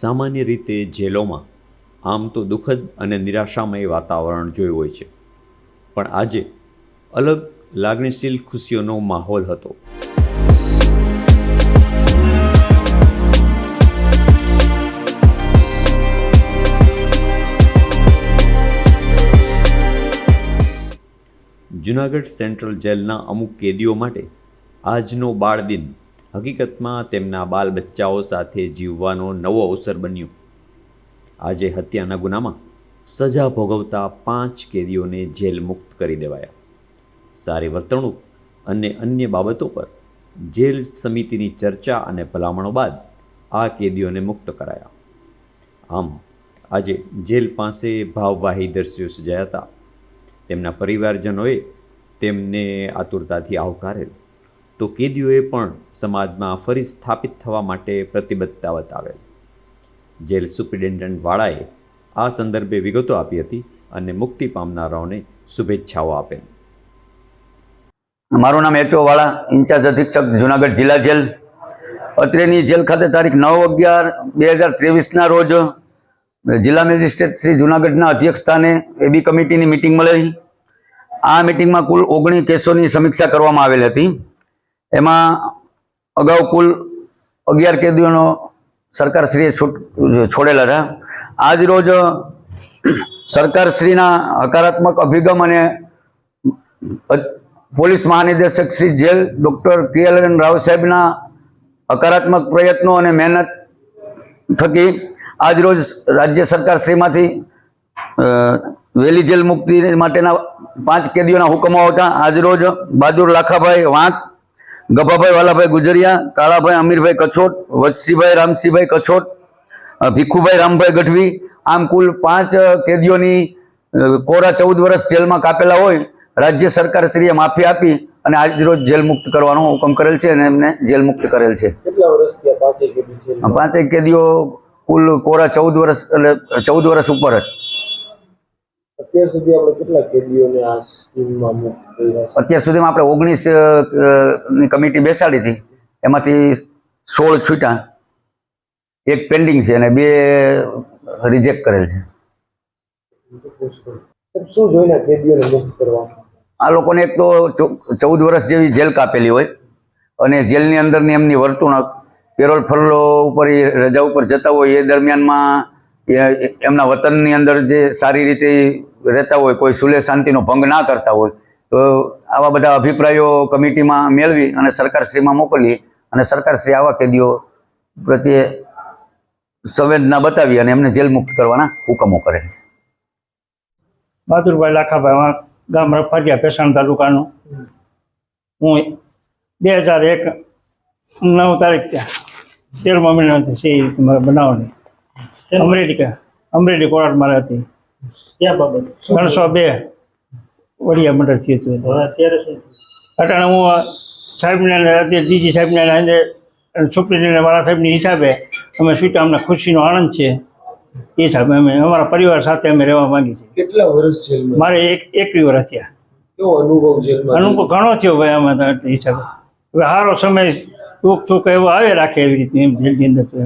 સામાન્ય રીતે જેલોમાં આમ તો દુઃખદ અને નિરાશામય વાતાવરણ જોયું હોય છે. પણ આજે અલગ લાગણીશીલ ખુશીઓનો માહોલ હતો. જૂનાગઢ સેન્ટ્રલ જેલના અમુક કેદીઓ માટે આજનો બાળ દિન હકીકતમાં તેમના બાલ બચ્ચાઓ સાથે જીવવાનો નવો અવસર બન્યો. આજે હત્યાના ગુનામાં સજા ભોગવતા પાંચ કેદીઓને જેલ મુક્ત કરી દેવાયા. સારી વર્તણૂક અને અન્ય બાબતો પર જેલ સમિતિની ચર્ચા અને ભલામણો બાદ આ કેદીઓને મુક્ત કરાયા. આમ, આજે જેલ પાસે ભાવવાહી દર્શ્યો સજાયા હતા. તેમના પરિવારજનોએ તેમને આતુરતાથી આવકારેલ તો કેદીઓએ પણ સમાજમાં ફરી સ્થાપિત થવા માટે પ્રતિબદ્ધતા બતાવેલ. જેલ સુપ્રિન્ટેન્ડન્ટ વાળાએ આ સંદર્ભે વિગતો આપી હતી અને મુક્તિ પામનારાઓને શુભેચ્છાઓ આપેલ. મારું નામ એચઓ વાળા, ઇન્ચાર્જ અધિક્ષક, જુનાગઢ જિલ્લા જેલ. અત્રેની જેલ ખાતે તારીખ નવ અગિયાર બે હજાર ત્રેવીસના રોજ જિલ્લા મેજિસ્ટ્રેટ શ્રી જુનાગઢના અધ્યક્ષ સ્થાને એબી કમિટીની મિટિંગ મળી આ મિટિંગમાં કુલ ઓગણીસ કેસોની સમીક્ષા કરવામાં આવેલ હતી. એમાં અગાઉ કુલ અગિયાર કેદીઓનો સરકારશ્રીએ છૂટ છોડેલા હતા. આજ રોજ સરકારશ્રીના હકારાત્મક અભિગમ અને પોલીસ મહાનિદેશક Shri jail doctor K L N Rao સાહેબના હકારાત્મક પ્રયત્નો અને મહેનત થકી આજરોજ રાજ્ય સરકાર શ્રીમાંથી અ, વહેલી જેલ મુક્તિ માટેના પાંચ કેદીઓના હુકમો આવતા. આજરોજ બહાદુર લાખાભાઈ વાંક ગભાભાઈ વાલાભાઈ ગુજરિયા કાળાભાઈ અમીરભાઈ કછોટ વત્સીભાઈ રામસિંહભાઈ કછોટ ભીખુભાઈ રામભાઈ ગઢવી આમ કુલ પાંચ કેદીઓની કોરા ચૌદ વર્ષ જેલમાં કાપેલા હોય રાજ્ય સરકાર શ્રીએ માફી આપી અને આજ રોજ જેલ મુક્ત કરવાનો હુકમ કરેલ છે અને એમને જેલ મુક્ત કરેલ છે. કેટલા વર્ષ થયા? પાંચેય કે બીજે આ પાંચેય કેદીઓ કુલ કોરા ચૌદ વર્ષ એટલે ચૌદ વર્ષ ઉપર જ. અત્યાર સુધી આપણે કેટલા કેદીઓને આ સ્કીમમાં મુક્ત કર્યા છે? અત્યાર સુધીમાં આપણે ઓગણીસની કમિટી બેસાડી હતી. એમાંથી સોળ છૂટા. એક પેન્ડિંગ છે અને બે રિજેક્ટ કરેલ છે. સાહેબ, શું જોઈને આ કેદીઓને મુક્ત કરવા આ લોકોને એક તો ચૌ- ચૌદ વર્ષ જેવી જેલ કાપેલી હોય અને જેલની અંદરની એમની વર્તણૂક પેરોલ ફરલો ઉપર એ રજા ઉપર જતા હોય એ દરમિયાનમાં એ- એમના વતનની અંદર જે સારી રીતે રહેતા હોય કોઈ સુલે શાંતિનો ભંગ ના કરતા હોય તો આવા બધા અભિપ્રાયો કમિટીમાં મેળવી અને સરકારશ્રીમાં મોકલી અને સરકારશ્રી આવા કેદીઓ પ્રત્યે સંવેદના બતાવી અને એમને જેલ મુક્ત કરવાના હુકમો કરે છે. બહાદુરભાઈ લાખાભાઈ ગામ રફારિયા પેસાણ તાલુકાનું. હું બે હજાર એક નવ તારીખ ત્યાં તેરમા મહિનાથી છે સી મારા બનાવની. અમરેલી અમરેલી કોર્ટ મારે હતી. ત્રણસો બે વડિયા થયું હતું અત્યારે શું અટાણે હું સાહેબને ડીજી સાહેબને અંદર સુપ્રિન્ટેન્ડન્ટ વાળા સાહેબની હિસાબે અમે છૂટા અમને ખુશીનો આનંદ છે. એ હિસાબે અમે અમારા પરિવાર સાથે અમે રહેવા માંગીએ છીએ. કેટલા વર્ષ જેલમાં? મારે એક એકવી વર્ષ થયા. કેવો અનુભવ જેલમાં? અનુભવ ઘણો થયો ભાઈ અમે હિસાબે. હવે સારો સમય સુખ સુખ એવો આવે રાખે એવી રીતે એમ જેલની અંદર તો.